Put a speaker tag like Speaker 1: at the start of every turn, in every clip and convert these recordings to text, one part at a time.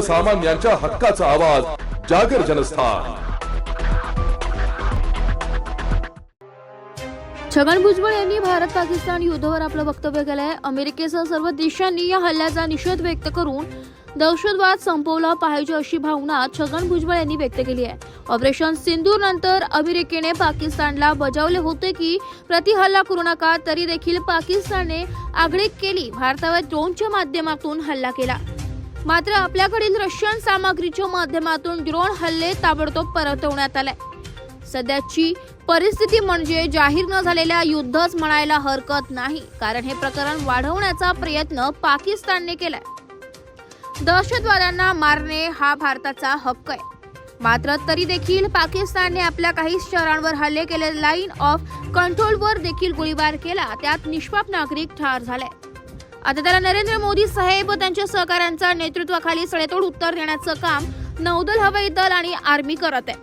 Speaker 1: सर्वसामान्यांच्या हक्काचा आवाज जागर जनस्थान.
Speaker 2: छगन भुजबळ यांनी भारत पाकिस्तान युद्धावर आपलं वक्तव्य केलं आहे अमेरिकेसह सर्व देशांनी या हल्ल्याचा निषेध व्यक्त करून दहशतवाद संपवला पाहिजे अशी भावना छगन भुजबळ यांनी व्यक्त केली आहे. ऑपरेशन सिंदूर नंतर अमेरिकेने पाकिस्तानला बजावले होते की प्रतिहल्ला करू नका तरी देखील पाकिस्तानने आगळीक केली. भारतावर ड्रोनच्या माध्यमातून हल्ला केला. मात्र आपल्याकडील रशियन सामग्रीच्या माध्यमातून ड्रोन हल्ले ताबडतोब परतवण्यात आले. सध्याची परिस्थिती म्हणजे जाहीर न झालेल्या युद्धच म्हणायला हरकत नाही कारण हे प्रकरण वाढवण्याचा प्रयत्न पाकिस्तानने केलाय. दहशतवाद्यांना मारणे हा भारताचा हक्क आहे. मात्र तरी देखील पाकिस्तानने आपल्या काही शहरांवर हल्ले केले. लाईन ऑफ कंट्रोलवर देखील गोळीबार केला. त्यात निष्पाप नागरिक ठार झाले. आता त्याला नरेंद्र मोदी साहेब त्यांच्या सहकाऱ्यांच्या नेतृत्वाखाली सडेतोड उत्तर देण्याचं काम नौदल हवाई दल आणि आर्मी करत आहे.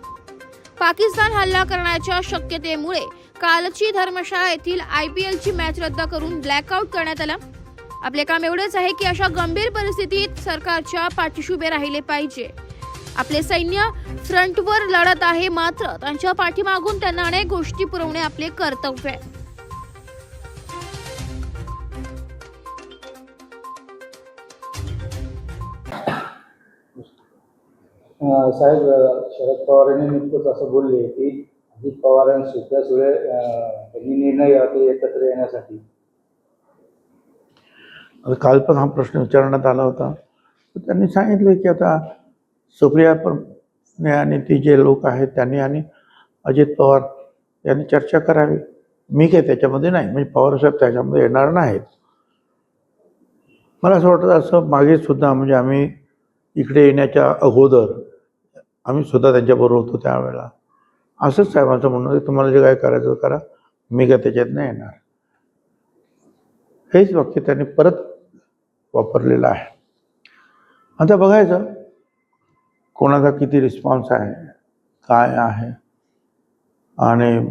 Speaker 2: पाकिस्तान हल्ला करण्याच्या शक्यतेमुळे कालची धर्मशाळा येथील आय पी एलची मॅच रद्द करून ब्लॅकआउट करण्यात आलं. आपले काम एवढेच आहे की अशा गंभीर परिस्थितीत सरकारच्या पाठीशी उभे राहिले पाहिजे. आपले सैन्य फ्रंटवर लढत आहे मात्र त्यांच्या पाठीमागून त्यांना अनेक गोष्टी पुरवणे आपले कर्तव्य आहे.
Speaker 3: साहेब शरद पवार यांनी नुकतंच असं बोलले की अजित पवार आणि सुद्धा सुळे यांनी निर्णय घ्यावा ते एकत्र येण्यासाठी.
Speaker 4: काल पण हा प्रश्न विचारण्यात आला होता. तर त्यांनी सांगितलं की आता सुप्रिया पण आणि ती जे लोक आहेत त्यांनी आणि अजित पवार यांनी चर्चा करावी. मी काय त्याच्यामध्ये नाही. म्हणजे पवारसाहेब त्याच्यामध्ये येणार नाहीत. मला असं वाटतं असं मागे सुद्धा म्हणजे आम्ही इकडे येण्याच्या अगोदर आम्ही सुद्धा त्यांच्याबरोबर होतो त्यावेळेला. असंच साहेबांचं म्हणणं तुम्हाला जे काय करायचं करा मी काय त्याच्यात नाही येणार. हेच वाक्य त्यांनी परत वापरलेलं आहे. आता बघायचं कोणाचा किती रिस्पॉन्स आहे काय आहे? आणि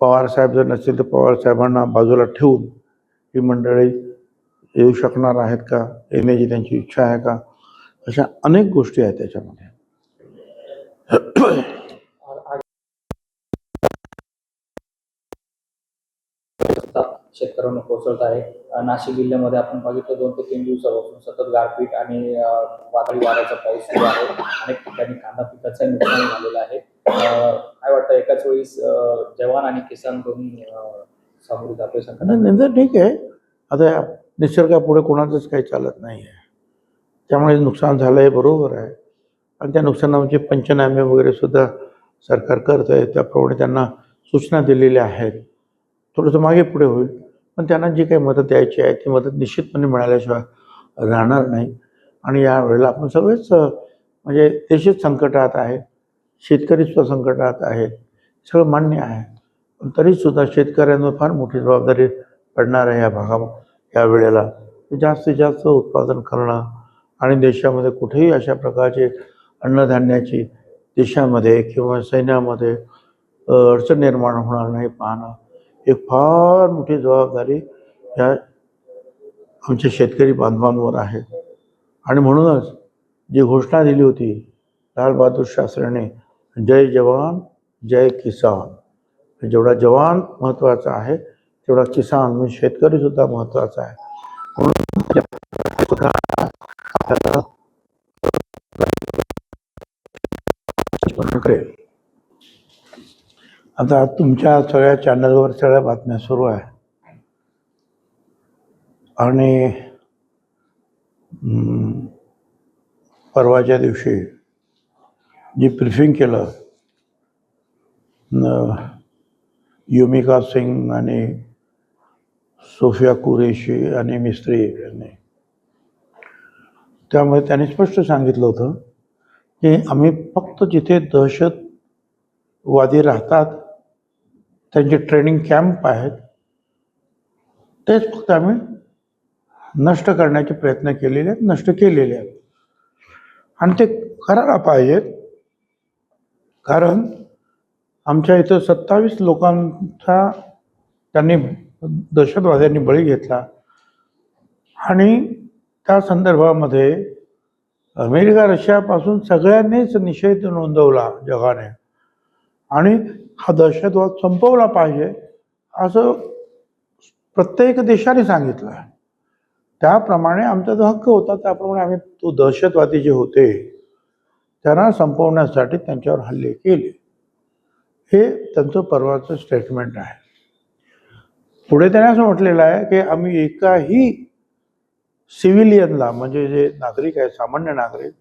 Speaker 4: पवारसाहेब जर नसेल तर पवारसाहेबांना बाजूला ठेवून ही मंडळी येऊ शकणार आहेत का? येण्याची त्यांची इच्छा आहे का? अशा अनेक गोष्टी आहेत त्याच्यामध्ये.
Speaker 3: शेतकऱ्यांना कोसळत आहे. नाशिक जिल्ह्यामध्ये आपण बघितलं दोन ते तीन दिवसापासून सतत गारपीट आणि वादळी वाऱ्याचा पाऊस सुरू आहे. अनेक ठिकाणी कांदा पिकाचं नुकसान झालेलं आहे. काय वाटतं एकाच वेळीस जवान आणि किसान दोन्ही सामोरे जातोय संकटात
Speaker 4: ठीक आहे. आता निसर्गापुढे कोणाचंच काही चालत नाही आहे त्यामुळे नुकसान झालं आहे बरोबर आहे. आणि त्या नुकसानाचे पंचनामे वगैरे सुद्धा सरकार करत आहे. त्याप्रमाणे त्यांना सूचना दिलेल्या आहेत. थोडंसं मागे पुढे होईल. पण त्यांना जी काही मदत द्यायची आहे ती मदत निश्चितपणे मिळाल्याशिवाय राहणार नाही. आणि या वेळेला आपण सगळेच म्हणजे देशच संकटात आहे. शेतकरीसुद्धा संकटात आहेत सगळं मान्य आहे. पण तरीसुद्धा शेतकऱ्यांवर फार मोठी जबाबदारी पडणार आहे या भागा या वेळेला. जास्तीत जास्त उत्पादन करणं आणि देशामध्ये कुठेही अशा प्रकारचे अन्नधान्याची देशामध्ये किंवा सैन्यामध्ये अडचण निर्माण होणार नाही पाहणं एक फार मोठी जबाबदारी या आमच्या शेतकरी बांधवांवर आहे. आणि म्हणूनच जी घोषणा दिली होती लालबहादूर शास्त्रीने जय जवान जय किसान. जेवढा जवान महत्त्वाचा आहे तेवढा किसान म्हणजे शेतकरीसुद्धा महत्त्वाचा आहे. म्हणून ठाकरे आता तुमच्या सगळ्या चॅनलवर सगळ्या बातम्या सुरू आहे. आणि परवाच्या दिवशी जी ब्रिफिंग केलं युमिका सिंग आणि सोफिया कुरेशी आणि मिस्त्री यांनी त्यामुळे त्यांनी स्पष्ट सांगितलं होतं की आम्ही फक्त जिथे दहशतवादी राहतात त्यांचे ट्रेनिंग कॅम्प आहेत तेच फक्त आम्ही नष्ट करण्याचे प्रयत्न केलेले आहेत नष्ट केलेले आहेत. आणि ते करायला पाहिजेत कारण आमच्या इथं सत्तावीस लोकांचा त्यांनी दहशतवाद्यांनी बळी घेतला. आणि त्या संदर्भामध्ये अमेरिका रशियापासून सगळ्यांनीच निषेध नोंदवला जगाने. आणि हा दहशतवाद संपवला पाहिजे असं प्रत्येक देशाने सांगितलं त्याप्रमाणे आमचा जो हक्क होता त्याप्रमाणे आम्ही तो दहशतवादी जे होते त्यांना संपवण्यासाठी त्यांच्यावर हल्ले केले. हे त्यांचं परवाचं स्टेटमेंट आहे. पुढे त्याने असं म्हटलेलं आहे की आम्ही एकाही सिव्हिलियनला म्हणजे जे नागरिक आहे सामान्य नागरिक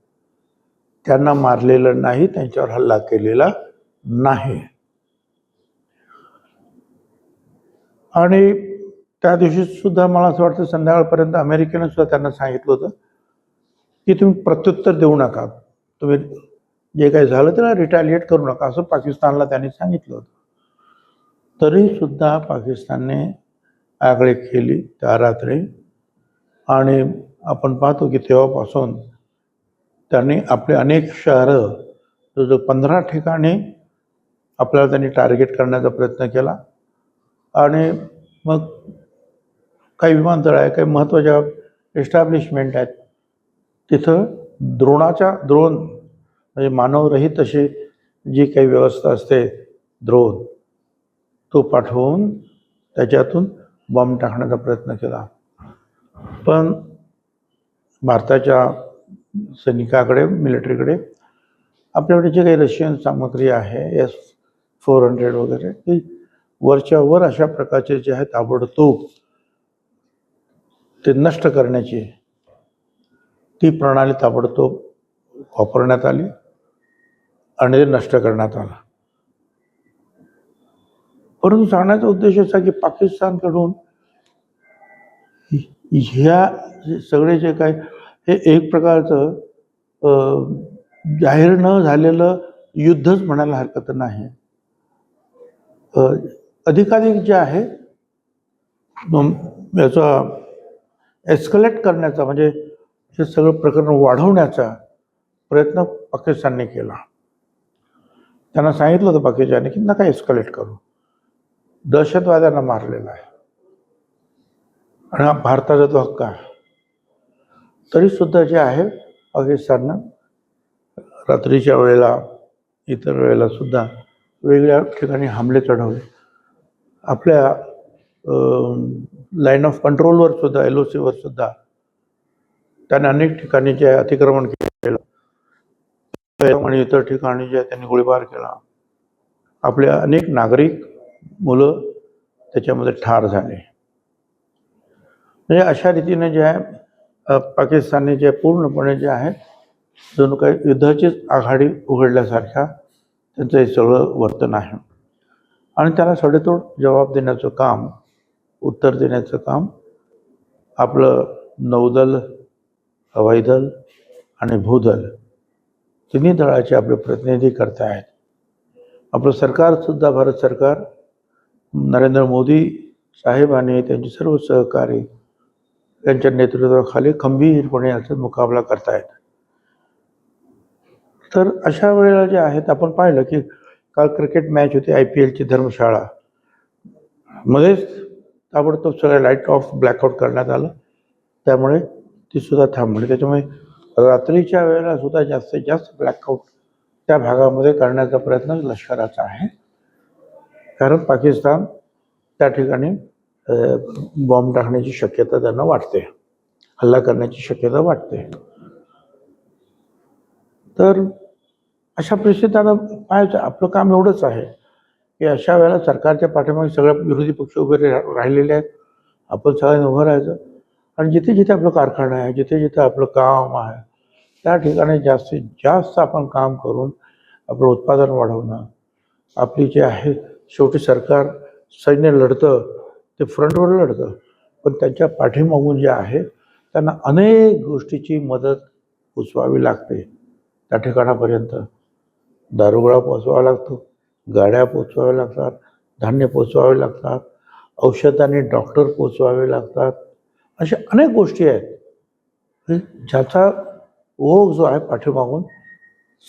Speaker 4: त्यांना मारलेलं नाही त्यांच्यावर हल्ला केलेला नाही. आणि त्या दिवशी सुद्धा मला असं वाटतं संध्याकाळपर्यंत अमेरिकेनं सुद्धा त्यांना सांगितलं होतं की तुम्ही प्रत्युत्तर देऊ नका. तुम्ही जे काही झालं त्याला रिटॅलिएट करू नका असं पाकिस्तानला त्यांनी सांगितलं होतं. तरी सुद्धा पाकिस्तानने आगळे केली त्या रात्री. आणि आपण पाहतो की तेव्हापासून त्यांनी आपले अनेक शहरं जवळजवळ पंधरा ठिकाणी आपल्याला त्यांनी टार्गेट करण्याचा प्रयत्न केला. आणि मग काही विमानतळ आहे काही महत्त्वाच्या एस्टॅब्लिशमेंट आहेत. तिथं द्रोणाच्या द्रोण म्हणजे मानवरहित अशी जी काही व्यवस्था असते द्रोण तो पाठवून त्याच्यातून बॉम्ब टाकण्याचा प्रयत्न केला. पण भारताच्या सैनिकाकडे मिलिटरीकडे आपल्याकडे जे काही रशियन सामग्री आहे एस फोर हंड्रेड वगैरे ती वरच्या वर अशा प्रकारचे जे आहे ताबडतोब ते नष्ट करण्याची ती प्रणाली ताबडतोब वापरण्यात आली आणि ते नष्ट करण्यात आलं. परंतु सांगण्याचा उद्देश असा की पाकिस्तानकडून ह्या सगळे जे काय हे एक प्रकारचं जाहीर न झालेलं युद्धच म्हणायला हरकत नाही. अधिकाधिक जे आहे याचा एस्कलेट करण्याचा म्हणजे हे सगळं प्रकरण वाढवण्याचा प्रयत्न पाकिस्तानने केला. त्यांना सांगितलं होतं पाकिस्तानने की नका एस्कलेट करू. दहशतवाद्यांना मारलेला आहे. आणि हा भारताचा तो हक्क आहे तरीसुद्धा जे आहे पाकिस्ताननं रात्रीच्या वेळेला इतर वेळेला सुद्धा वेगळ्या ठिकाणी हमले चढवले. आपल्या लाईन ऑफ कंट्रोलवर सुद्धा एल ओ सीवर सुद्धा त्याने अनेक ठिकाणी जे आहे अतिक्रमण केलं. आणि इतर ठिकाणी जे आहे त्यांनी गोळीबार केला. आपले अनेक नागरिक मुलं त्याच्यामध्ये ठार झाले. म्हणजे अशा रीतीने जे आहे पाकिस्तानने जे पूर्णपणे जे आहे जणू काही युद्धाचीच आघाडी उघडल्यासारख्या त्यांचं हे सगळं वर्तन आहे. आणि त्याला सडेतोड जबाब देण्याचं काम उत्तर देण्याचं काम आपलं नौदल हवाई दल आणि भूदल तिन्ही दळाचे आपले प्रतिनिधी करत आहेत. आपलं सरकारसुद्धा भारत सरकार नरेंद्र मोदी साहेब आणि त्यांचे सर्व सहकारी यांच्या नेतृत्वाखाली खंबीरपणे याचा मुकाबला करतायत. तर अशा वेळेला जे आहेत आपण पाहिलं की काल क्रिकेट मॅच होती आय पी एलची धर्मशाळा. मध्येच ताबडतोब सगळ्या लाइट ऑफ ब्लॅकआउट करण्यात आलं. त्यामुळे ती सुद्धा थांबली. त्याच्यामुळे रात्रीच्या वेळेला सुद्धा जास्तीत जास्त ब्लॅकआउट त्या भागामध्ये करण्याचा प्रयत्न लष्कराचा आहे. कारण पाकिस्तान त्या ठिकाणी बॉम्ब टाकण्याची शक्यता त्यांना वाटते. हल्ला करण्याची शक्यता वाटते. तर अशा परिस्थितीत त्यांना पाहायचं आपलं काम एवढंच आहे की अशा वेळेला सरकारच्या पाठीमागे सगळ्या विरोधी पक्ष उभे रा- राहिलेले आहेत. आपण सगळ्यांनी उभं राहायचं. आणि जिथे जिथे आपलं कारखाना आहे जिथे जिथे आपलं काम आहे त्या ठिकाणी जास्तीत जास्त आपण काम करून आपलं उत्पादन वाढवणं. आपली जे आहे शेवटी सरकार सैन्य लढतं ते फ्रंटवर लढतं. पण त्यांच्या पाठीमागून जे आहे त्यांना अनेक गोष्टीची मदत पोचवावी लागते. त्या ठिकाणापर्यंत दारुगोळा पोचवावा लागतो गाड्या पोचवाव्या लागतात धान्य पोचवावे लागतात औषध आणि डॉक्टर पोचवावे लागतात. अशा अनेक गोष्टी आहेत. ज्याचा ओघ जो आहे पाठीमागून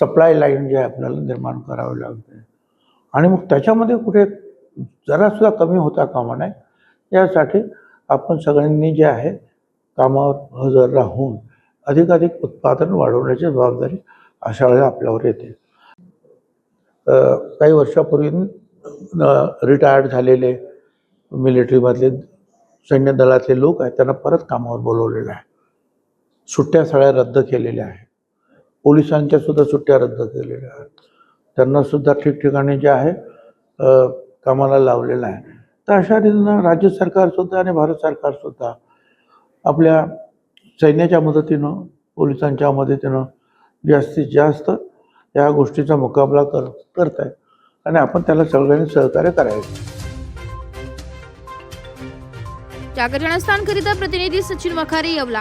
Speaker 4: सप्लाय लाईन जे आहे आपल्याला निर्माण करावी लागते. आणि मग त्याच्यामध्ये कुठे जरासुद्धा कमी होता कामा नये. यासाठी आपण सगळ्यांनी जे आहे कामावर हजर राहून अधिकाधिक उत्पादन वाढवण्याची जबाबदारी अशा वेळेला आपल्यावर येते. काही वर्षापूर्वी रिटायर्ड झालेले मिलिटरीमधले सैन्य दलातले लोक आहेत त्यांना परत कामावर बोलवलेलं आहे. सुट्ट्या सगळ्या रद्द केलेल्या आहेत. पोलिसांच्या सुद्धा सुट्ट्या रद्द केलेल्या आहेत. त्यांना सुद्धा ठिकठिकाणी जे आहे कामाला लावलेलं आहे. तर अशा रीतीनं राज्य सरकारसुद्धा आणि भारत सरकारसुद्धा आपल्या सैन्याच्या मदतीनं पोलिसांच्या मदतीनं जास्तीत जास्त या गोष्टीचा मुकाबला कर करत आहे आणि आपण त्याला सगळ्यांनी सहकार्य करायचं.
Speaker 2: जागर जनस्थानकरिता प्रतिनिधी सचिन वखारे येवला.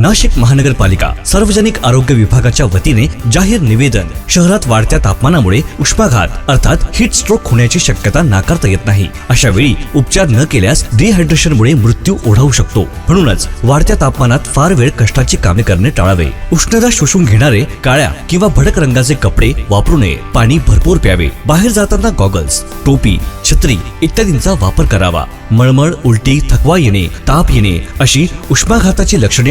Speaker 5: नाशिक महानगरपालिका सार्वजनिक आरोग्य विभागाच्या वतीने जाहीर निवेदन. शहरात वाढत्या तापमानामुळे उष्माघात अर्थात हिट स्ट्रोक होण्याची शक्यता नाकारता येत नाही. अशा वेळी उपचार न केल्यास डिहायड्रेशनमुळे मृत्यू ओढावू शकतो. म्हणूनच वाढत्या तापमानात फार वेळ कष्टाची कामे करणे टाळावे. उष्णता शोषून घेणारे काळ्या किंवा भडक रंगाचे कपडे वापरू नये. पाणी भरपूर प्यावे. बाहेर जाताना गॉगल्स टोपी छत्री इत्यादींचा वापर करावा. मळमळ उलटी थकवा येणे ताप येणे अशी उष्माघाताची लक्षणे